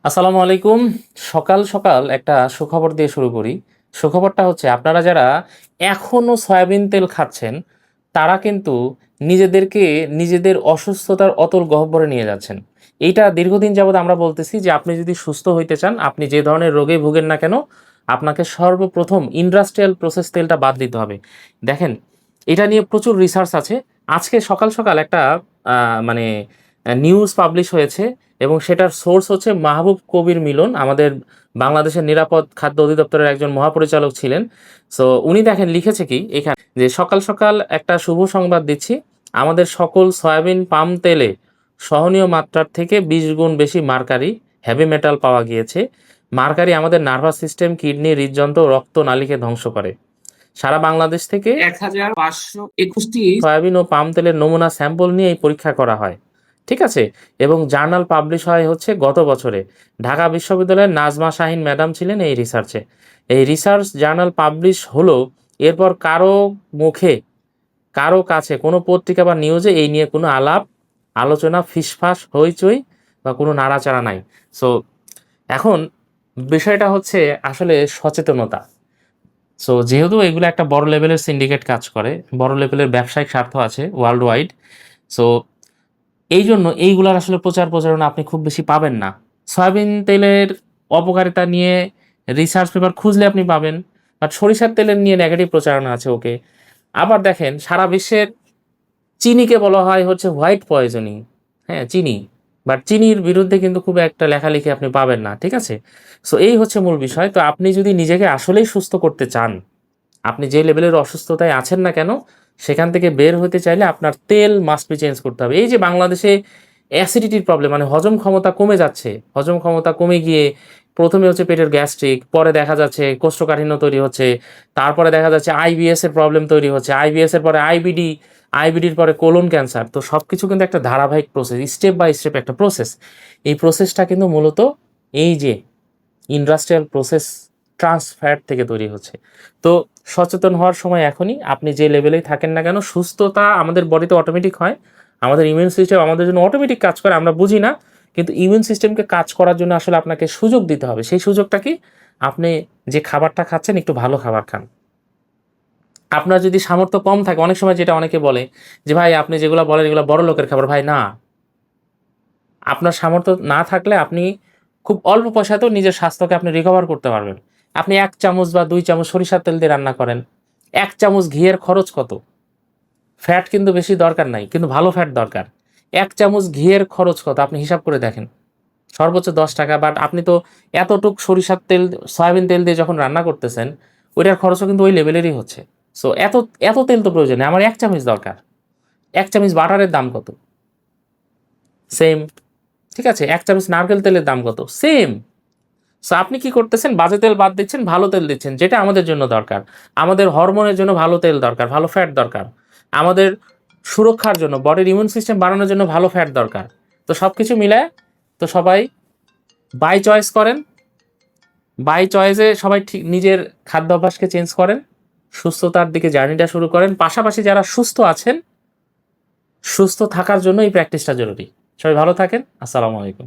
আসসালামু আলাইকুম। সকাল সকাল একটা সুখবর দিয়ে শুরু করি। সুখবরটা হচ্ছে, আপনারা যারা এখনও সয়াবিন তেল খাচ্ছেন, তারা কিন্তু নিজেদেরকে নিজেদের অসুস্থতার অতল গহ্বরে নিয়ে যাচ্ছেন। এইটা দীর্ঘদিন যাবৎ আমরা বলতেছি যে, আপনি যদি সুস্থ হইতে চান, আপনি যে ধরনের রোগে ভুগেন না কেন, আপনাকে সর্বপ্রথম ইন্ডাস্ট্রিয়াল প্রসেস তেলটা বাদ দিতে হবে। দেখেন, এটা নিয়ে প্রচুর রিসার্চ আছে। আজকে সকাল সকাল একটা মানে নিউজ পাবলিশ হয়েছে এবং সেটার সোর্স হচ্ছে মাহবুব কবির মিলন আমাদের বাংলাদেশের নিরাপদ খাদ্য অধিদপ্তরের একজন মহাপরিচালক ছিলেন। সো উনি দেখেন লিখেছে কি? এখানে যে সকাল সকাল একটা শুভ সংবাদ দিচ্ছি। আমাদের সকল সয়াবিন পাম তেলে সহনীয় মাত্রার থেকে বিশ গুণ বেশি মার্কারি হেভি মেটাল পাওয়া গিয়েছে। মার্কারি আমাদের নার্ভাস সিস্টেম কিডনি হৃদযন্ত্র রক্ত নালীকে ধ্বংস করে। সারা বাংলাদেশ থেকে এক হাজার পাঁচশো একুশটি সয়াবিন ও পাম তেলের নমুনা স্যাম্পল নিয়ে এই পরীক্ষা করা হয়। ঠিক আছে? এবং জার্নাল পাবলিশ হয় হচ্ছে গত বছরে। ঢাকা বিশ্ববিদ্যালয়ের নাজমা শাহিন ম্যাডাম ছিলেন এই রিসার্চে। এই রিসার্চ জার্নাল পাবলিশ হলো এরপর কারও মুখে, কারও কাছে, কোনো পত্রিকা বা নিউজে এই নিয়ে কোনো আলাপ, আলোচনা, ফিসফাস, হইচই বা কোনো নাড়াচাড়া নাই। সো এখন বিষয়টা হচ্ছে আসলে সচেতনতা। সো যেহেতু এগুলো একটা বড় লেভেলের সিন্ডিকেট কাজ করে, বড় লেভেলের ব্যবসায়িক স্বার্থ আছে ওয়ার্ল্ড ওয়াইড সো এই জন্য এইগুলার আসলে প্রচার প্রচারণা আপনি খুব বেশি পাবেন না। সয়াবিন তেলের অপকারিতা নিয়ে রিসার্চ পেপার খুঁজলে আপনি পাবেন বাট সরিষার তেলের নিয়ে নেগেটিভ প্রচারণা আছে ওকে আবার দেখেন, সারা বিশ্বের চিনিকে বলা হয় হচ্ছে হোয়াইট পয়জনিং হ্যাঁ চিনি। বাট চিনির বিরুদ্ধে কিন্তু খুব একটা লেখালেখি আপনি পাবেন না, ঠিক আছে? সো এই হচ্ছে মূল বিষয়। তো আপনি যদি নিজেকে আসলেই সুস্থ করতে চান, আপনি যে লেভেলের অসুস্থতায় আছেন না কেন সেখান থেকে বের হতে চাইলে আপনার তেল মাস্ট বি চেঞ্জ করতে হবে। এই যে বাংলাদেশে অ্যাসিডিটির প্রবলেম মানে হজম ক্ষমতা কমে যাচ্ছে, হজম ক্ষমতা কমে গিয়ে প্রথমে হচ্ছে পেটের গ্যাস্ট্রিক পরে দেখা যাচ্ছে কোষ্ঠকাঠিন্য তৈরি হচ্ছে, তারপরে দেখা যাচ্ছে আইবিএস এর প্রবলেম তৈরি হচ্ছে আইবিএস এর পরে আইবিডি আইবিডির পরে কোলন ক্যান্সার তো সব কিছু কিন্তু একটা ধারাবাহিক প্রসেস স্টেপ বাই স্টেপ একটা প্রসেস এই প্রসেসটা কিন্তু মূলত এই যে ইন্ডাস্ট্রিয়াল প্রসেস ট্রান্সফ্যাট থেকে তৈরি হচ্ছে। তো সচেতন হওয়ার সময় এখনই আপনি যে লেভেলেই থাকেন না কেন, সুস্থতা আমাদের বডিতে অটোমেটিক হয়। আমাদের ইমিউন সিস্টেম আমাদের জন্য অটোমেটিক কাজ করে, আমরা বুঝি না। কিন্তু ইমিউন সিস্টেমকে কাজ করার জন্য আসলে আপনাকে সুযোগ দিতে হবে। সেই সুযোগটা কি? আপনি যে খাবারটা খাচ্ছেন, একটু ভালো খাবার খান। আপনার যদি সামর্থ্য কম থাকে, অনেক সময় যেটা অনেকে বলে যে, ভাই, আপনি যেগুলো বলেন, এগুলো বড় লোকের খাবার। ভাই, না। আপনার সামর্থ্য না থাকলে আপনি খুব অল্প পয়সাতেও নিজের স্বাস্থ্যকে আপনি রিকভার করতে পারবেন। আপনি এক চামচ বা দুই চামচ সরিষার তেল দিয়ে রান্না করেন। এক চামচ ঘিয়ের খরচ কত? ফ্যাট কিন্তু বেশি দরকার নাই, কিন্তু ভালো ফ্যাট দরকার। এক চামচ ঘিয়ের খরচ কত? আপনি হিসাব করে দেখেন। সর্বোচ্চ দশ টাকা বাট আপনি তো এতটুক সরিষার তেল, সয়াবিন তেল দিয়ে যখন রান্না করতেছেন, ওইটার খরচও কিন্তু ওই লেভেলেরই হচ্ছে। সো এত এত তেল তো প্রয়োজন আমার এক চামচ দরকার। এক চামচ বাটারের দাম কত? সেম ঠিক আছে? এক চামচ নারকেল তেলের দাম কত? সেম সো আপনি কি করতেছেন? বাজে তেল বাদ দিচ্ছেন, ভালো তেল দিচ্ছেন, যেটা আমাদের জন্য দরকার। আমাদের হরমোনের জন্য ভালো তেল দরকার, ভালো ফ্যাট দরকার। আমাদের সুরক্ষার জন্য বডির ইমিউন সিস্টেম বাড়ানোর জন্য ভালো ফ্যাট দরকার। তো সব কিছু মিলায়, তো সবাই বাই চয়েস করেন। বাই চয়েসে সবাই ঠিক নিজের খাদ্যাভ্যাসকে চেঞ্জ করেন, সুস্থতার দিকে জার্নিটা শুরু করেন। পাশাপাশি যারা সুস্থ আছেন, সুস্থ থাকার জন্য এই প্র্যাকটিসটা জরুরি। সবাই ভালো থাকেন, আসসালামু আলাইকুম।